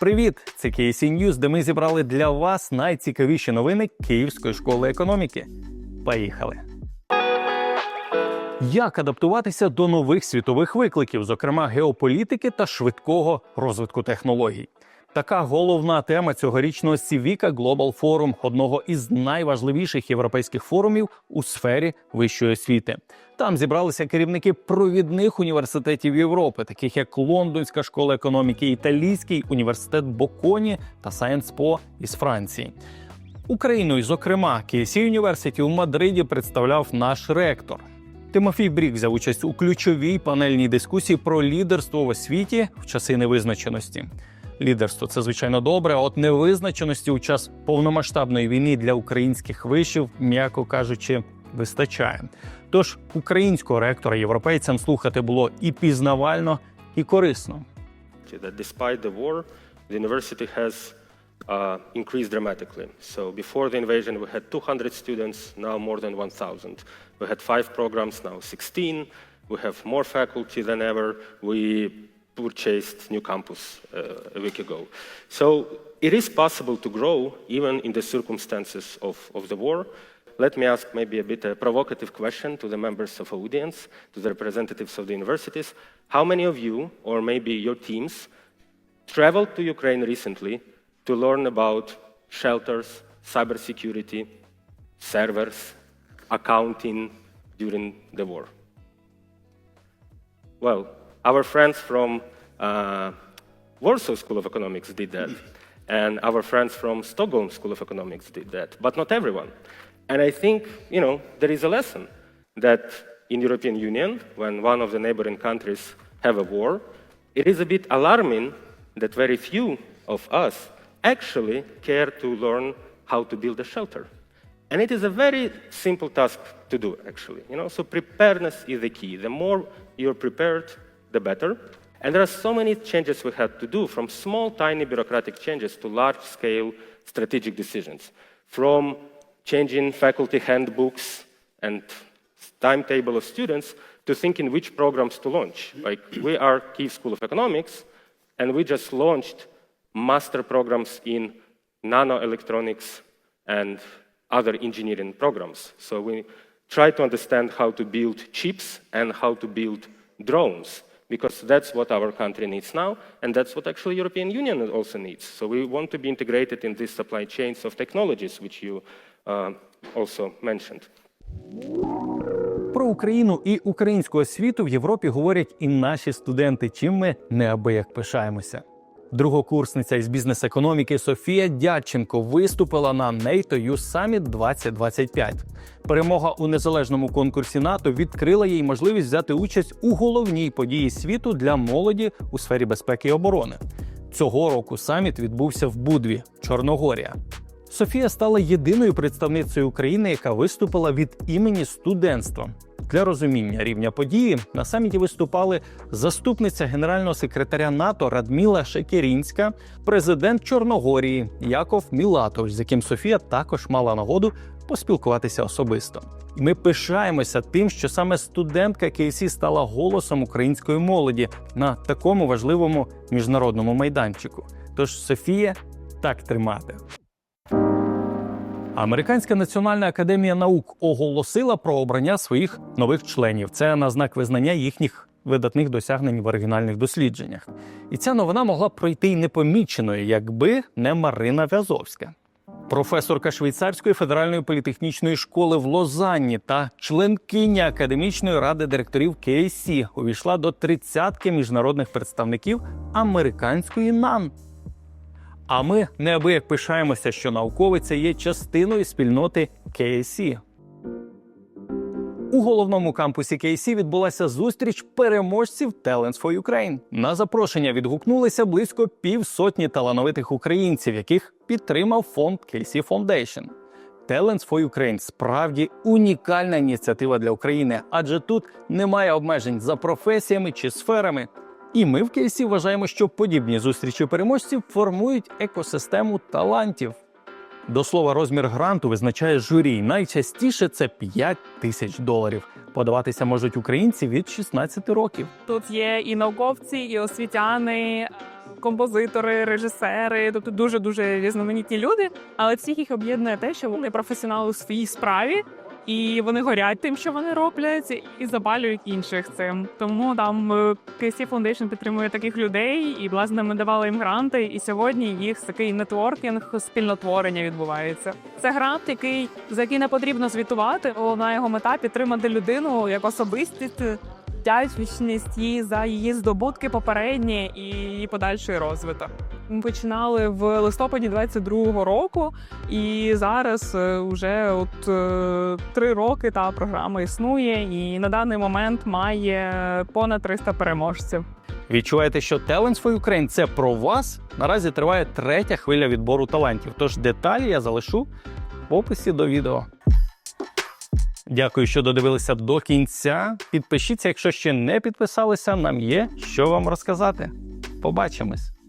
Привіт! Це KC News, де ми зібрали для вас найцікавіші новини Київської школи економіки. Поїхали! Як адаптуватися до нових світових викликів, зокрема геополітики та швидкого розвитку технологій? Така головна тема цьогорічного Civica Global Forum, одного із найважливіших європейських форумів у сфері вищої освіти. Там зібралися керівники провідних університетів Європи, таких як Лондонська школа економіки, Італійський університет Боконі та Sciences Po із Франції. Україну, і, зокрема, KC University у Мадриді представляв наш ректор. Тимофій Брік взяв участь у ключовій панельній дискусії про лідерство в освіті в часи невизначеності. Лідерство це звичайно добре. От невизначеності у час повномасштабної війни для українських вишів, м'яко кажучи, вистачає. Тож українського ректора європейцям слухати було і пізнавально, і корисно. that despite the war, the university has uh, increased dramatically. So before the invasion, we had 200 students, now more than 1,000. We had five programs, now 16. We have more faculty than ever. We purchased new campus uh, a week ago. So it is possible to grow even in the circumstances of, of the war. Let me ask maybe a bit a provocative question to the members of audience, to the representatives of the universities. How many of you, or maybe your teams, traveled to Ukraine recently to learn about shelters, cybersecurity, servers, accounting during the war? Well, our friends from uh, Warsaw School of Economics did that, and our friends from Stockholm School of Economics did that, but not everyone. And I think, you know, there is a lesson that in European Union, when one of the neighboring countries have a war, it is a bit alarming that very few of us actually care to learn how to build a shelter. And it is a very simple task to do, actually. You know, so preparedness is the key. The more you're prepared, the better. And there are so many changes we had to do, from small, tiny bureaucratic changes to large-scale strategic decisions, from changing faculty handbooks and timetable of students to thinking which programs to launch. Like we are Kiev School of Economics, and we just launched master programs in nanoelectronics and other engineering programs. So we try to understand how to build chips and how to build drones because that's what our country needs now and that's what actually European Union also needs. So we want to be integrated in these supply chains of technologies which you uh, also mentioned. Про Україну і українську освіту в Європі говорять і наші студенти, чим ми неабияк пишаємося. Другокурсниця із бізнес-економіки Софія Дядченко виступила на NATO Summit 2025. Перемога у незалежному конкурсі НАТО відкрила їй можливість взяти участь у головній події світу для молоді у сфері безпеки і оборони. Цього року саміт відбувся в Будві, Чорногорія. Софія стала єдиною представницею України, яка виступила від імені студентства. Для розуміння рівня події на саміті виступали заступниця генерального секретаря НАТО Радміла Шекерінська, президент Чорногорії Яков Мілатович, з яким Софія також мала нагоду поспілкуватися особисто. Ми пишаємося тим, що саме студентка КСІ стала голосом української молоді на такому важливому міжнародному майданчику. Тож Софія так тримати. Американська національна академія наук оголосила про обрання своїх нових членів. Це на знак визнання їхніх видатних досягнень в оригінальних дослідженнях. І ця новина могла б пройти й непоміченою, якби не Марина В'язовська. Професорка Швейцарської федеральної політехнічної школи в Лозанні та членкиня академічної ради директорів КСІ увійшла до тридцятки міжнародних представників американської НАН. А ми неабияк пишаємося, що науковиця є частиною спільноти KSC. У головному кампусі KSC відбулася зустріч переможців Talents for Ukraine. На запрошення відгукнулися близько півсотні талановитих українців, яких підтримав фонд KSC Foundation. Talents for Ukraine справді унікальна ініціатива для України, адже тут немає обмежень за професіями чи сферами. І ми в Кейсі вважаємо, що подібні зустрічі переможців формують екосистему талантів. До слова, розмір гранту визначає журі. Найчастіше це 5 тисяч доларів. Подаватися можуть українці від 16 років. Тут є і науковці, і освітяни. композитори, режисери, тобто дуже дуже різноманітні люди. Але всіх їх об'єднує те, що вони професіонали у своїй справі. І вони горять тим, що вони роблять, і запалюють інших цим. Тому там KC Foundation підтримує таких людей, і власне ми давали їм гранти. І сьогодні їх такий нетворкінг, спільнотворення відбувається. Це грант, який за який не потрібно звітувати. Головна його мета підтримати людину як особистість, вдячність їй за її здобутки попередні і подальший розвиток. Ми починали в листопаді 22-го року, і зараз е, вже от е, три роки та програма існує, і на даний момент має понад 300 переможців. Відчуваєте, що Talents for Ukraine – це про вас? Наразі триває третя хвиля відбору талантів. Тож деталі я залишу в описі до відео. Дякую, що додивилися до кінця. Підпишіться, якщо ще не підписалися. Нам є що вам розказати. Побачимось!